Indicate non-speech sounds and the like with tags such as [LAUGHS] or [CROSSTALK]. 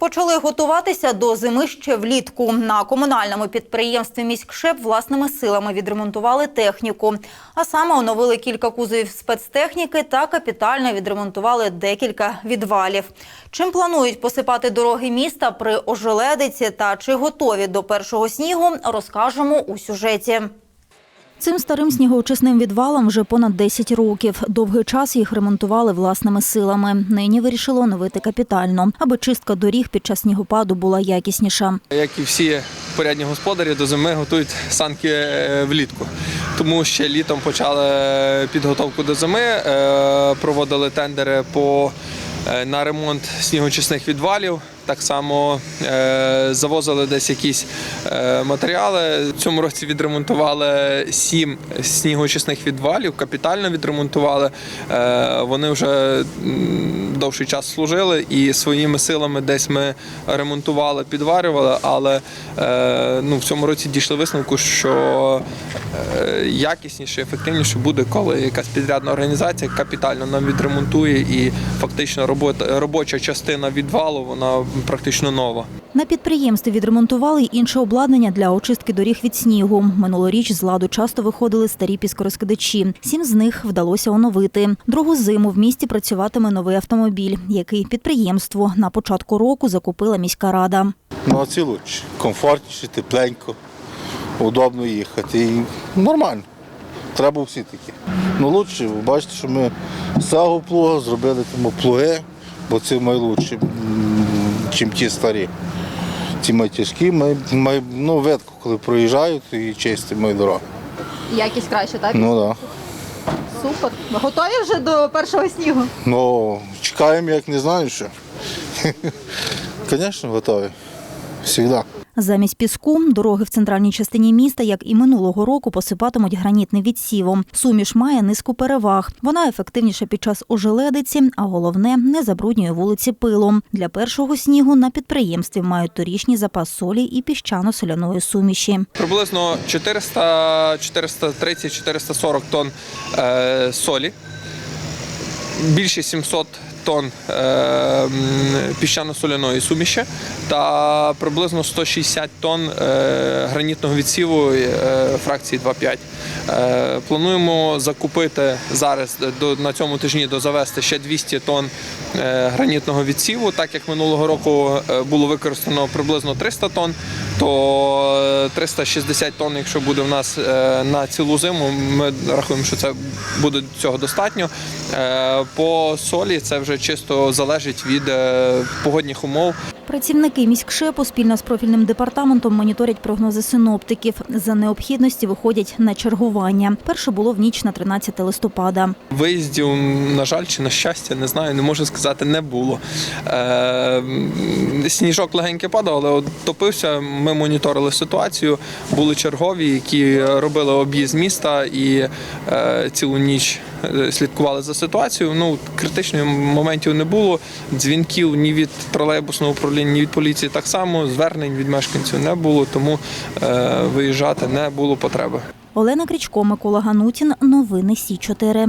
Почали готуватися до зими ще влітку. На комунальному підприємстві міськшеп власними силами відремонтували техніку. А саме оновили кілька кузовів спецтехніки та капітально відремонтували декілька відвалів. Чим планують посипати дороги міста при ожеледиці та чи готові до першого снігу, розкажемо у сюжеті. Цим старим снігоочисним відвалам вже понад 10 років. Довгий час їх ремонтували власними силами. Нині вирішили оновити капітально, аби чистка доріг під час снігопаду була якісніша. Як і всі порядні господарі, до зими готують санки е, влітку. Тому ще літом почали підготовку до зими, е, проводили тендери по, е, на ремонт снігочисних відвалів. Так само е, завозили десь якісь е, матеріали. В цьому році відремонтували сім снігочисних відвалів, капітально відремонтували. Е, вони вже довший час служили і своїми силами десь ми ремонтували, підварювали, але ну, в цьому році дійшли висновку, що якісніше, ефективніше буде, коли якась підрядна організація капітально нам відремонтує і фактично робота, робоча частина відвалу вона практично нова. На підприємстві відремонтували й інше обладнання для очистки доріг від снігу. Минулоріч з ладу часто виходили старі піскорозкидачі. Сім з них вдалося оновити. Другу зиму в місті працюватиме новий автомобіль, який підприємство на початку року закупила міська рада. Ну, а лучше. Комфортніше, тепленько, удобно їхати. І нормально. Треба всі такі. Ну лучше, ви бачите, що ми з цього плуга зробили тому плуги, бо це найлучші, ніж ті старі. Ці ми тяжкі, ми, ми ну, видко, коли проїжджають і чисті мої дороги. Якість краще, так? Ну так. Да. Супер. Ви готові вже до першого снігу? Ну, чекаємо, як не знаю що. [LAUGHS] Звісно, готові. Завжди. Замість піску дороги в центральній частині міста, як і минулого року, посипатимуть гранітним відсівом. Суміш має низку переваг. Вона ефективніша під час ожеледиці, а головне не забруднює вулиці пилом. Для першого снігу на підприємстві мають торічній запас солі і піщано-соляної суміші. Приблизно 400, 430-440 тонн е, солі, більше 700 тонн е, піщано-соляної суміші та приблизно 160 тонн е, гранітного відсіву е, фракції 2,5. Е, плануємо закупити зараз на цьому тижні дозавести ще 200 тонн гранітного відсіву. Так як минулого року було використано приблизно 300 тонн, то е, 360 тонн, якщо буде в нас е, на цілу зиму, ми рахуємо, що це буде цього достатньо. Е, По солі це вже чисто залежить від е, погодних умов. Працівники міськшепу спільно з профільним департаментом моніторять прогнози синоптиків. За необхідності виходять на чергування. Перше було в ніч на 13 листопада. Виїздів, на жаль, чи на щастя, не знаю, не можу сказати, не було. Е, сніжок легенько падав, але топився. Ми моніторили ситуацію. Були чергові, які робили об'їзд міста і е, цілу ніч слідкували за ситуацією. Ну, критичних моментів не було. Дзвінків ні від тролейбусного управління, ні від поліції так само. Звернень від мешканців не було, тому е, виїжджати не було потреби. Олена Крічко, Микола Ганутін. Новини Сі 4